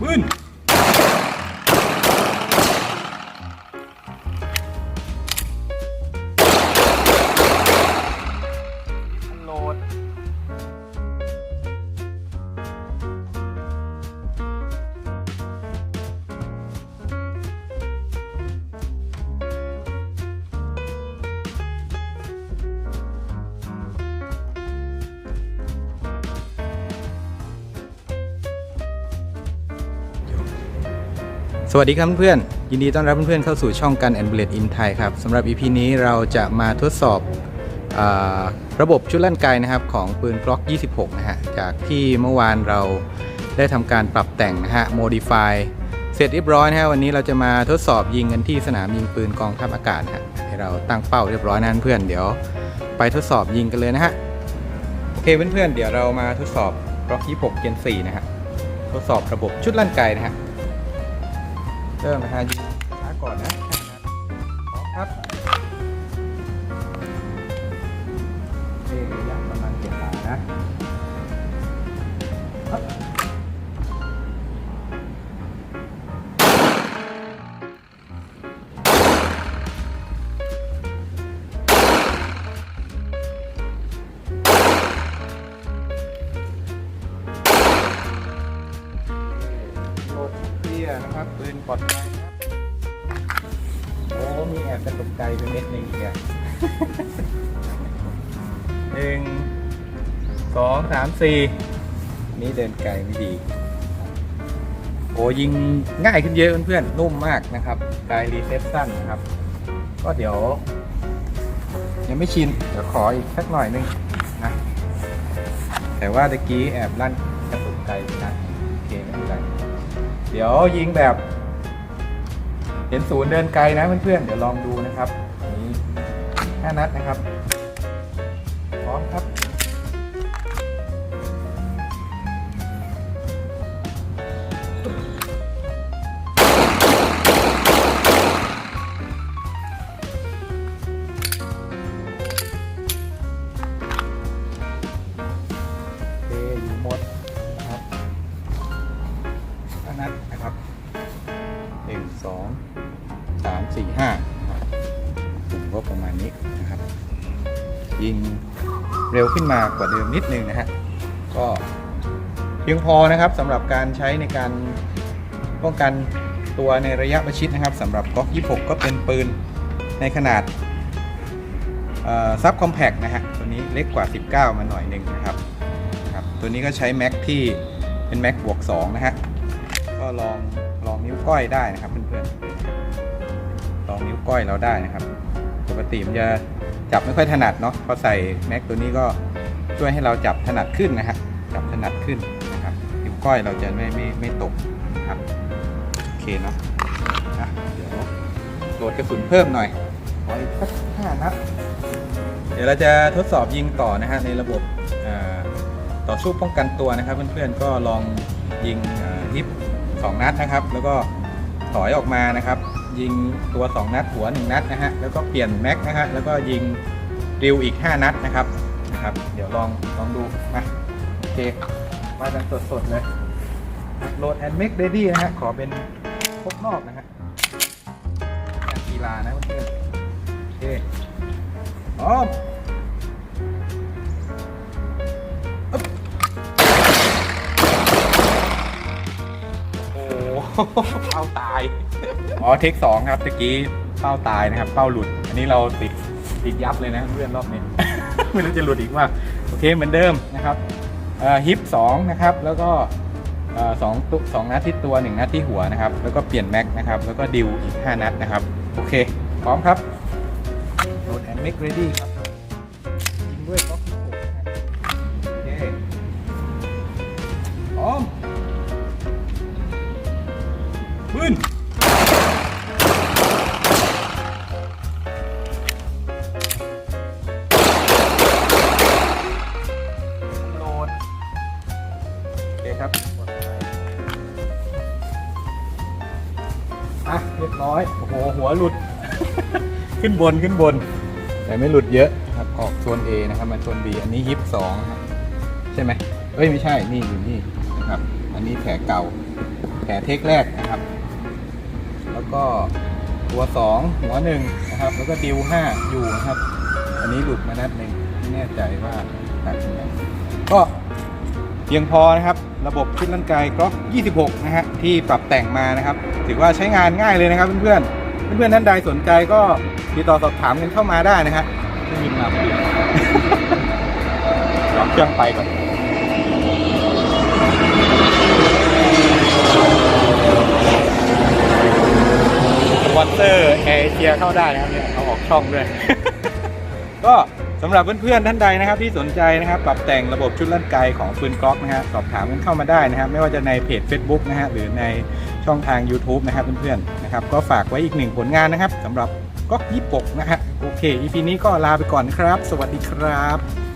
ปื สวัสดีครับเพื่อนๆยินดีต้อนรับเพื่อนๆเข้าสู่ช่องกันแอนเบลดอินไทยครับสำหรับ EP นี้เราจะมาทดสอบอระบบชุดลั่นไกนะครับของปืนกล็อก 26 นะฮะ จากที่เมื่อวานเราได้ทำการปรับแต่งนะฮะ modify เสร็จเรียบร้อยนะฮะวันนี้เราจะมาทดสอบยิงกันที่สนามยิงปืนกองทัพอากาศฮะให้เราตั้งเป้าเรียบร้อยนะเพื่อนเดี๋ยวไปทดสอบยิงกันเลยนะฮะโอเคเพื่อนๆเดี๋ยวเรามาทดสอบกล็อก 26 Gen 4 นะฮะทดสอบระบบชุดลั่นไกนะฮะ เริ่มนะฮะยิงช้าก่อนนะพร้อมครับเอ๊ะ เคลียนะครับปืนปลอดภัยครับโอ้มีแอบกระตุกใจไปเม็ดหนึ่งเนี่ยหนึ่งสองสามสี่นี่เดินไกลไม่ดีโอ้ยิงง่ายขึ้นเยอะเพื่อนๆนุ่มมากนะครับไกลรีเซปสั้นนะครับ ก็เดี๋ยว ยังไม่ชิน เดี๋ยวขออีกสักหน่อยนึงนะแต่ว่าตะกี้แอบลั่น เดี๋ยวยิงแบบ เห็นศูนย์เดินไกลนะเพื่อนๆ เดี๋ยวลองดูนะครับ นี่แค่นัดนะครับ พร้อมครับ ยิงเร็วขึ้นมากว่าเดิมนิดนึงนะฮะ ก็เพียงพอนะครับสำหรับการใช้ในการป้องกันตัวในระยะประชิดนะครับสำหรับก๊อก26 ก็เป็นปืนในขนาดซับคอมแพกนะฮะ ตัวนี้เล็กกว่า 19 มาหน่อยหนึ่งนะครับครับ ตัวนี้ก็ใช้แม็กที่เป็นแม็กบวก2นะฮะ ก็ลองลองนิ้วก้อยได้นะครับเพื่อนๆลองนิ้วก้อยเราได้นะครับ ปกติมันจะ จับไม่ค่อยถนัดเนาะพอใส่แม็กตัวนี้ก็ช่วยให้เราจับถนัดขึ้นนะฮะจับถนัดขึ้นนะครับนิ้วก้อยเราจะไม่ไม่ไม่ตกนะครับโอเคเนาะอะเดี๋ยวโหลดกระสุนเพิ่มหน่อยขออีกสักห้านัดเดี๋ยวเราจะทดสอบยิงต่อนะฮะในระบบต่อสู้ป้องกันตัวนะครับ เพื่อนๆก็ลองยิงฮิปสองนัดนะครับ แล้วก็ถอยออกมานะครับ ยิงตัว 2 นัดหัว 1 นัดนะฮะแล้วก็เปลี่ยนแม็กนะฮะแล้วก็ยิงริวอีก 5 นัดนะครับนะครับ เดี๋ยวลองลองดูมาโอเคมากันสดๆเลยโหลดแอนด์เมกเรดี้นะฮะขอเป็นพกนอกนะฮะกีฬานะเพื่อนโอเคพร้อมโอ้โหเป้าตาย อ๋อเทคสองครับตะกี้เป้าตายนะครับ เป้าหลุด อันนี้เราติดติดยับเลยนะเพื่อนรอบนี้ ไม่รู้จะหลุดอีกว่าโอเคเหมือนเดิมนะครับฮิปสองนะครับ แล้วก็สองตุสองนัดที่ตัวหนึ่งนัดที่หัวนะครับ แล้วก็เปลี่ยนแม็กนะครับ แล้วก็ดิวอีก 5 นัดนะครับ โอเค พร้อมครับโหลดแอนด์เมกเรดี้ครับยิงด้วยบล็อกที่หโอเคพร้อมปืน คครับอะเรียบร้อย โอ้โห หัวหลุด ขึ้นบนขึ้นบน แต่ไม่หลุดเยอะครับ ออกโซน A นะครับมาโซน B อันนี้ฮิป2ครับใช่ไหมเอ้ย ไม่ใช่ นี่อยู่นี่นะครับ อันนี้แผลเก่า แผลเทคแรกนะครับ แล้วก็ตัวสองหัวหนึ่งนะครับ แล้วก็ดิวห้าอยู่นะครับ อันนี้หลุดมานัดหนึ่งไม่แน่ใจว่าหักยังไงก็เพียงพอนะครับ ระบบชุดลั่นไกายกล็อก 26 นะฮะที่ปรับแต่งมานะครับ ถือว่าใช้งานง่ายเลยนะครับเพื่อนๆเพื่อนๆท่านใดสนใจก็ติดต่อสอบถามกันเข้ามาได้นะฮะได้ยินมาพอดีลองเครื่องไปก่อนสปอเซอร์แอร์เอเชียเข้าได้นะครับเนี่ยเอาออกช่องด้วยก็ สำหรับเพื่อนๆท่านใดนะครับที่สนใจนะครับปรับแต่งระบบชุดลั่นไกของปืนกล็อกนะฮะสอบถามกันเข้ามาได้นะครับ ไม่ว่าจะในเพจ Facebook นะฮะหรือในช่องทาง YouTube นะครับเพื่อนๆนะครับก็ฝากไว้อีกหนึ่งผลงานนะครับสำหรับก๊อกยี่ปกนะฮะโอเค EP นี้ก็ลาไปก่อนครับ สวัสดีครับ